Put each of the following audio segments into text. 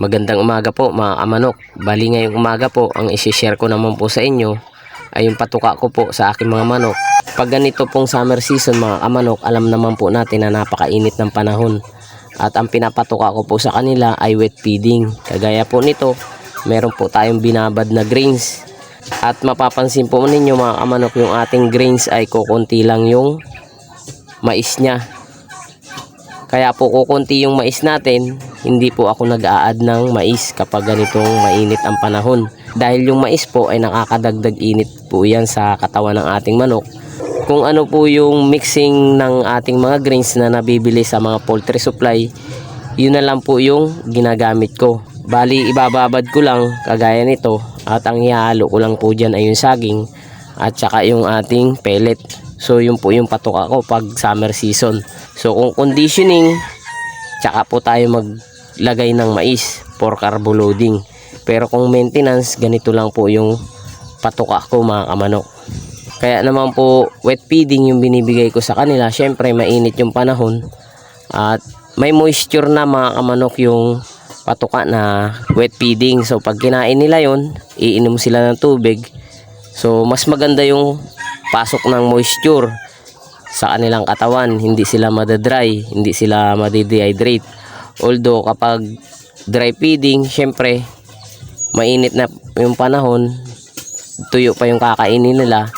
Magandang umaga po mga kamanok. Bali ngayong umaga po, ang isi-share ko naman po sa inyo ay yung patuka ko po sa aking mga manok. Pag ganito pong summer season mga kamanok, alam naman po natin na napakainit ng panahon. At ang pinapatuka ko po sa kanila ay wet feeding. Kagaya po nito, meron po tayong binabad na grains. At mapapansin po ninyo mga kamanok, yung ating grains ay kukunti lang yung mais niya. Kaya po kukunti yung mais natin, hindi po ako nag-a-add ng mais kapag ganitong mainit ang panahon. Dahil yung mais po ay nakakadagdag init po yan sa katawan ng ating manok. Kung ano po yung mixing ng ating mga grains na nabibili sa mga poultry supply, yun na lang po yung ginagamit ko. Bali, ibababad ko lang kagaya nito at ang ihalo ko lang po dyan ay yung saging at saka yung ating pellet. So yun po yung patuka ko pag summer season. So kung conditioning, tsaka po tayo maglagay ng mais for carbo loading. Pero kung maintenance, ganito lang po yung patuka ko mga kamanok. Kaya naman po wet feeding yung binibigay ko sa kanila. Syempre mainit yung panahon at may moisture na mga kamanok yung patuka na wet feeding. So pag kinain nila yon, iinom sila ng tubig. So mas maganda yung pasok ng moisture sa kanilang katawan. Hindi sila madadry, hindi sila madidehydrate. Although kapag dry feeding, syempre mainit na yung panahon, tuyo pa yung kakainin nila.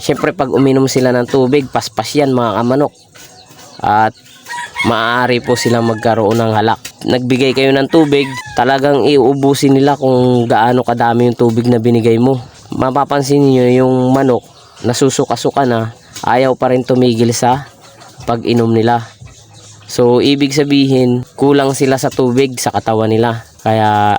Syempre pag uminom sila ng tubig, paspas yan mga kamanok. At maaari po silang magkaroon ng halak. Nagbigay kayo ng tubig, talagang iuubusin nila kung gaano kadami yung tubig na binigay mo. Mapapansin niyo yung manok, nasusuka-suka na, ayaw pa rin tumigil sa pag-inom nila. So, ibig sabihin, kulang sila sa tubig sa katawan nila. Kaya,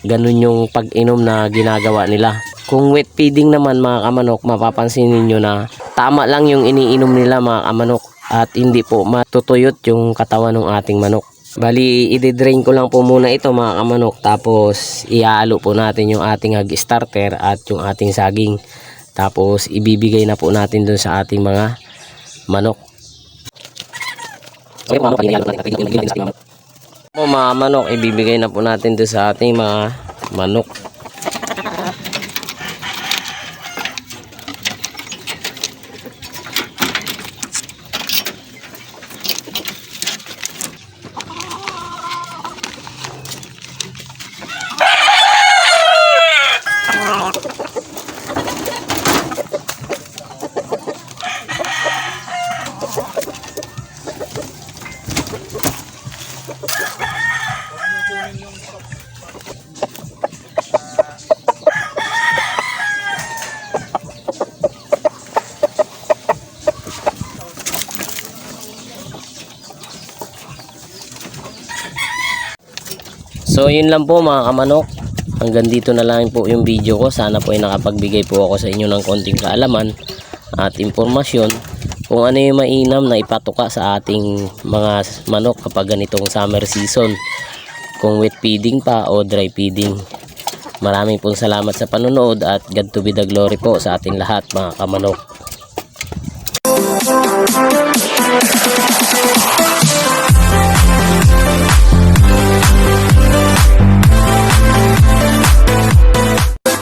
ganun yung pag-inom na ginagawa nila. Kung wet feeding naman mga kamanok, mapapansin ninyo na tama lang yung iniinom nila mga kamanok at hindi po matutuyot yung katawan ng ating manok. Bali, i-drain ko lang po muna ito mga kamanok tapos iaalo po natin yung ating hag starter at yung ating saging. Tapos ibibigay na po natin dun sa ating mga manok. Okay, mga manok, mga manok, ibibigay na po natin dun sa ating mga manok. So yun lang po mga kamanok. Hanggang dito na lang po yung video ko. Sana po ay nakapagbigay po ako sa inyo ng konting kaalaman at impormasyon kung ano yung mainam na ipatuka sa ating mga manok kapag ganitong summer season. Kung wet feeding pa o dry feeding. Maraming pong salamat sa panonood at God to be the glory po sa ating lahat mga kamanok.